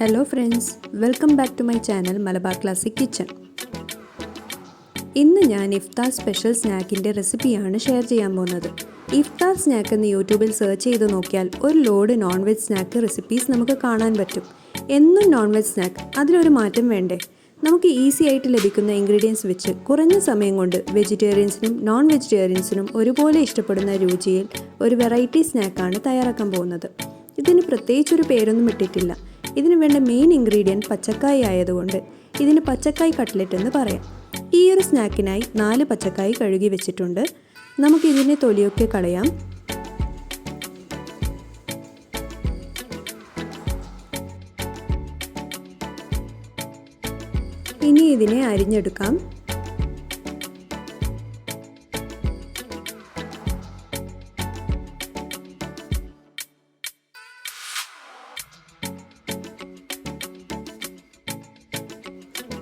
Hello friends welcome back to my channel Malabar classic kitchen ഇന്ന് ഞാൻ ഇഫ്താർ special സ്നാക്കിന്റെ റെസിപ്പിയാണ് share ചെയ്യാൻ പോകുന്നത്. ഇഫ്താർ സ്നാക്ക് എന്ന് യൂട്യൂബിൽ സെർച്ച് ചെയ്ത് നോക്കിയാൽ ഒരു load non veg snack recipes നമുക്ക് കാണാൻ പറ്റും. എന്നും നോൺ വെജ് സ്നാക്ക് അതിലൊരു മാറ്റം വേണ്ടേ? നമുക്ക് ഈസി ആയിട്ട് ലഭിക്കുന്ന ഇൻഗ്രീഡിയൻസ് വെച്ച് കുറഞ്ഞ സമയം കൊണ്ട് വെജിറ്റേറിയൻസിനും നോൺ വെജിറ്റേറിയൻസിനും ഒരുപോലെ ഇഷ്ടപ്പെടുന്ന രുചിയിൽ ഒരു വെറൈറ്റി സ്നാക്കാണ് തയ്യാറാക്കാൻ പോകുന്നത്. ഇതിന് പ്രത്യേകിച്ചൊരു പേരൊന്നും ഇട്ടിട്ടില്ല. ഇതിന് വേണ്ട മെയിൻ ഇൻഗ്രീഡിയന്റ് പച്ചക്കായ ആയതുകൊണ്ട് ഇതിന് പച്ചക്കായ് കട്ട്ലറ്റ് എന്ന് പറയാം. ഈ ഒരു സ്നാക്കിനായി നാല് പച്ചക്കായ് കഴുകി വെച്ചിട്ടുണ്ട്. നമുക്ക് ഇതിനെ തൊലിയൊക്കെ കളയാം. ഇനി ഇതിനെ അരിഞ്ഞെടുക്കാം.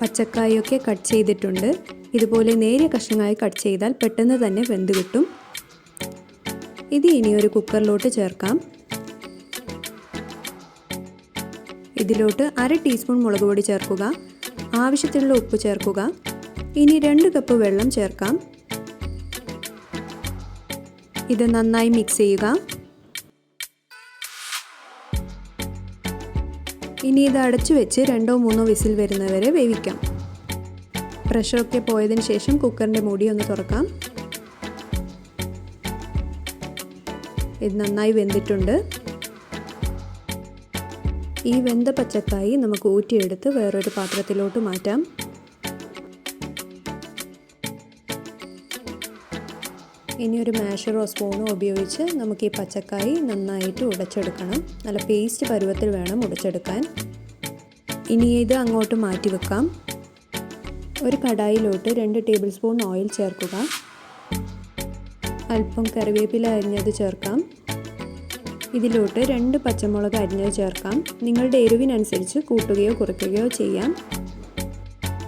പച്ചക്കായൊക്കെ കട്ട് ചെയ്തിട്ടുണ്ട്. ഇതുപോലെ നേരിയ കഷ്ണങ്ങളായി കട്ട് ചെയ്താൽ പെട്ടെന്ന് തന്നെ വെന്ത് കിട്ടും. ഇത് ഇനി ഒരു കുക്കറിലോട്ട് ചേർക്കാം. ഇതിലോട്ട് അര ടീസ്പൂൺ മുളക് പൊടി ചേർക്കുക. ആവശ്യത്തിനുള്ള ഉപ്പ് ചേർക്കുക. ഇനി രണ്ട് കപ്പ് വെള്ളം ചേർക്കാം. ഇത് നന്നായി മിക്സ് ചെയ്യുക. ഇനി ഇത് അടച്ചു വെച്ച് രണ്ടോ മൂന്നോ വിസിൽ വരുന്നവരെ വേവിക്കാം. പ്രഷറൊക്കെ പോയതിന് ശേഷം കുക്കറിന്റെ മൂടി ഒന്ന് തുറക്കാം. ഇത് നന്നായി വെന്തിട്ടുണ്ട്. ഈ വെന്ത പച്ചക്കായി നമുക്ക് ഊറ്റിയെടുത്ത് വേറൊരു പാത്രത്തിലോട്ട് മാറ്റാം. ഇനി ഒരു മാഷറോ സ്പൂണോ ഉപയോഗിച്ച് നമുക്ക് ഈ പച്ചക്കായി നന്നായിട്ട് ഉടച്ചെടുക്കണം. നല്ല പേസ്റ്റ് പരുവത്തിൽ വേണം ഉടച്ചെടുക്കാൻ. ഇനി ഇത് അങ്ങോട്ട് മാറ്റി വെക്കാം. ഒരു കടായിലോട്ട് രണ്ട് ടേബിൾ സ്പൂൺ ഓയിൽ ചേർക്കുക. അല്പം കറിവേപ്പില അരിഞ്ഞത് ചേർക്കാം. ഇതിലോട്ട് രണ്ട് പച്ചമുളക് അരിഞ്ഞത് ചേർക്കാം. നിങ്ങളുടെ എരിവിനനുസരിച്ച് കൂട്ടുകയോ കുറയ്ക്കുകയോ ചെയ്യാം.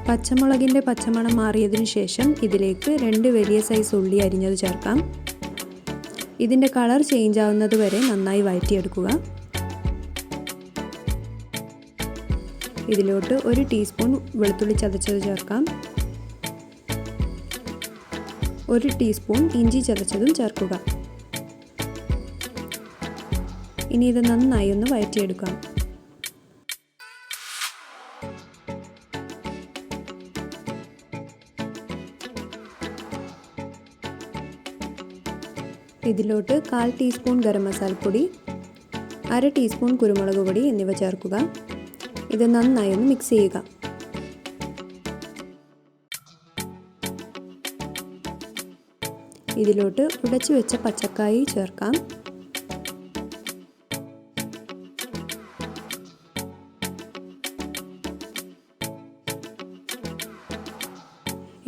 പച്ചമുളകിന്റെ പച്ചമണം മാറിയതിനു ശേഷം ഇതിലേക്ക് രണ്ട് വലിയ സൈസ് ഉള്ളി അരിഞ്ഞത് ചേർക്കാം. ഇതിന്റെ കളർ ചേഞ്ച് ആവുന്നത് വരെ നന്നായി വഴറ്റിയെടുക്കുക. ഇതിലോട്ട് ഒരു ടീസ്പൂൺ വെളുത്തുള്ളി ചതച്ചത് ചേർക്കാം. ഒരു ടീസ്പൂൺ ഇഞ്ചി ചതച്ചതും ചേർക്കുക. ഇനി ഇത് നന്നായി ഒന്ന് വഴറ്റിയെടുക്കാം. ഇതിലോട്ട് കാൽ ടീസ്പൂൺ ഗരം മസാലപ്പൊടി അര ടീസ്പൂൺ കുരുമുളക് പൊടി എന്നിവ ചേർക്കുക. ഇത് നന്നായി ഒന്ന് മിക്സ് ചെയ്യുക. ഇതിലോട്ട് ഉടച്ചു വെച്ച പച്ചക്കായി ചേർക്കാം.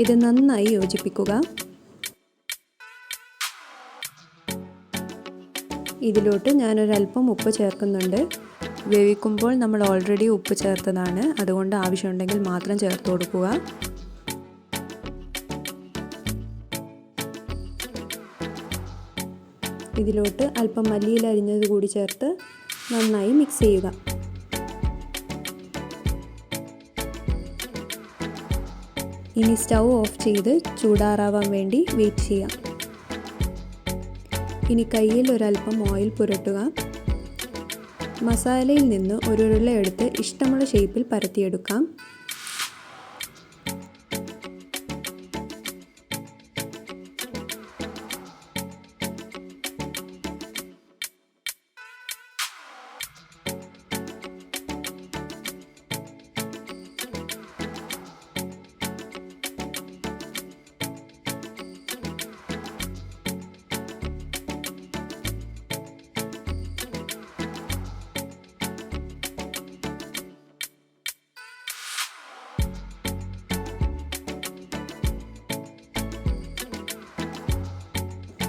ഇത് നന്നായി യോജിപ്പിക്കുക. ഇതിലോട്ട് ഞാനൊരല്പം ഉപ്പ് ചേർക്കുന്നുണ്ട്. വേവിക്കുമ്പോൾ നമ്മൾ ഓൾറെഡി ഉപ്പ് ചേർത്തതാണ്. അതുകൊണ്ട് ആവശ്യമുണ്ടെങ്കിൽ മാത്രം ചേർത്ത് കൊടുക്കുക. ഇതിലോട്ട് അല്പം മല്ലിയിൽ അരിഞ്ഞത് കൂടി ചേർത്ത് നന്നായി മിക്സ് ചെയ്യുക. ഇനി സ്റ്റൗ ഓഫ് ചെയ്ത് ചൂടാറാവാൻ വേണ്ടി വെയിറ്റ് ചെയ്യാം. ഇനി കയ്യിൽ ഒരല്പം ഓയിൽ പുരട്ടുക. മസാലയിൽ നിന്ന് ഒരു ഉരുള എടുത്ത് ഇഷ്ടമുള്ള ഷേപ്പിൽ പരത്തിയെടുക്കാം.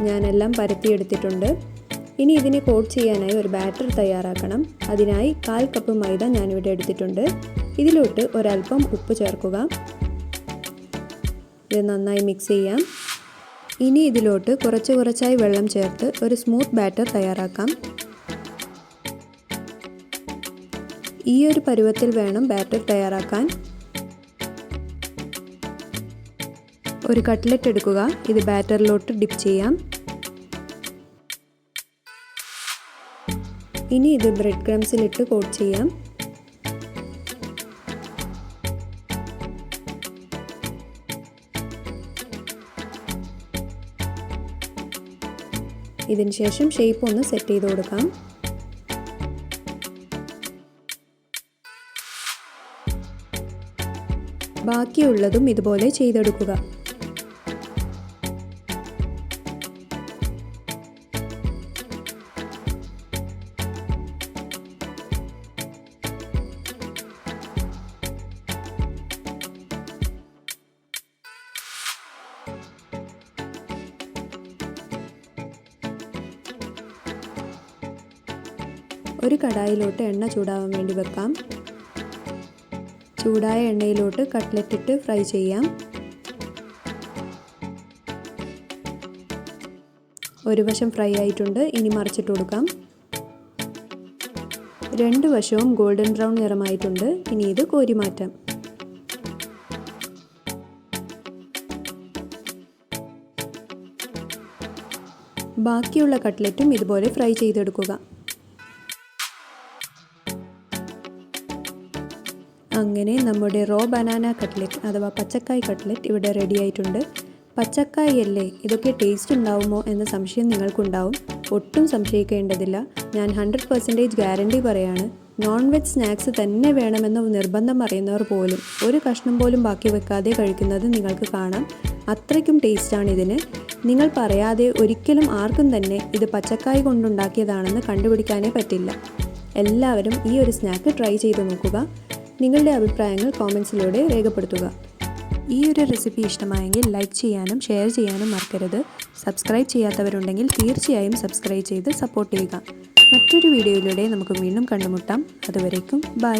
ഞാനെല്ലാം പരത്തിയെടുത്തിട്ടുണ്ട്. ഇനി ഇതിനെ കോട്ട് ചെയ്യാനായി ഒരു ബാറ്റർ തയ്യാറാക്കണം. അതിനായി കാൽ കപ്പ് മൈദ ഞാനിവിടെ എടുത്തിട്ടുണ്ട്. ഇതിലോട്ട് ഒരൽപ്പം ഉപ്പ് ചേർക്കുക. ഇത് നന്നായി മിക്സ് ചെയ്യാം. ഇനി ഇതിലോട്ട് കുറച്ച് കുറച്ചായി വെള്ളം ചേർത്ത് ഒരു സ്മൂത്ത് ബാറ്റർ തയ്യാറാക്കാം. ഈ ഒരു പരുവത്തിൽ വേണം ബാറ്റർ തയ്യാറാക്കാൻ. ഒരു കട്ട്ലറ്റ് എടുക്കുക. ഇത് ബാറ്ററിലോട്ട് ഡിപ്പ് ചെയ്യാം. ഇനി ഇത് ബ്രെഡ് ക്രംസിലിട്ട് കോട്ട് ചെയ്യാം. ഇതിന് ശേഷം ഷേപ്പ് ഒന്ന് സെറ്റ് ചെയ്ത് കൊടുക്കാം. ബാക്കിയുള്ളതും ഇതുപോലെ ചെയ്തെടുക്കുക. ഒരു കടായിലോട്ട് എണ്ണ ചൂടാവാൻ വേണ്ടി വെക്കാം. ചൂടായ എണ്ണയിലോട്ട് കട്ട്ലറ്റ് ഇട്ട് ഫ്രൈ ചെയ്യാം. ഒരു വശം ഫ്രൈ ആയിട്ടുണ്ട് ഇനി മറിച്ചിട്ട് കൊടുക്കാം. രണ്ട് വശവും ഗോൾഡൻ ബ്രൗൺ നിറമായിട്ടുണ്ട് ഇനി ഇത് കോരി മാറ്റാം. ബാക്കിയുള്ള കട്ട്ലറ്റും ഇതുപോലെ ഫ്രൈ ചെയ്തെടുക്കുക. അങ്ങനെ നമ്മുടെ റോ ബനാന കട്ട്ലറ്റ് അഥവാ പച്ചക്കായ് കട്ട്ലറ്റ് ഇവിടെ റെഡി ആയിട്ടുണ്ട്. പച്ചക്കായ് അല്ലേ? ഇതൊക്കെ ടേസ്റ്റ് ഉണ്ടാവുമോ എന്ന സംശയം നിങ്ങൾക്കുണ്ടാവും. ഒട്ടും സംശയിക്കേണ്ടതില്ല. ഞാൻ ഹൺഡ്രഡ് പെർസെന്റേജ് ഗ്യാരണ്ടി പറയാണ്. നോൺ വെജ് സ്നാക്സ് തന്നെ വേണമെന്ന് നിർബന്ധം പറയുന്നവർ പോലും ഒരു കഷ്ണം പോലും ബാക്കി വെക്കാതെ കഴിക്കുന്നത് നിങ്ങൾക്ക് കാണാം. അത്രയ്ക്കും ടേസ്റ്റാണ് ഇതിന്. നിങ്ങൾ പറയാതെ ഒരിക്കലും ആർക്കും തന്നെ ഇത് പച്ചക്കായ് കൊണ്ടുണ്ടാക്കിയതാണെന്ന് കണ്ടുപിടിക്കാനേ പറ്റില്ല. എല്ലാവരും ഈ ഒരു സ്നാക്ക് ട്രൈ ചെയ്ത് നോക്കുക. നിങ്ങളുടെ അഭിപ്രായങ്ങൾ കോമൻസിലൂടെ രേഖപ്പെടുത്തുക. ഈ ഒരു റെസിപ്പി ഇഷ്ടമായെങ്കിൽ ലൈക്ക് ചെയ്യാനും ഷെയർ ചെയ്യാനും മറക്കരുത്. സബ്സ്ക്രൈബ് ചെയ്യാത്തവരുണ്ടെങ്കിൽ തീർച്ചയായും സബ്സ്ക്രൈബ് ചെയ്ത് സപ്പോർട്ട് ചെയ്യുക. മറ്റൊരു വീഡിയോയിലൂടെ നമുക്ക് വീണ്ടും കണ്ടുമുട്ടാം. അതുവരേക്കും ബൈ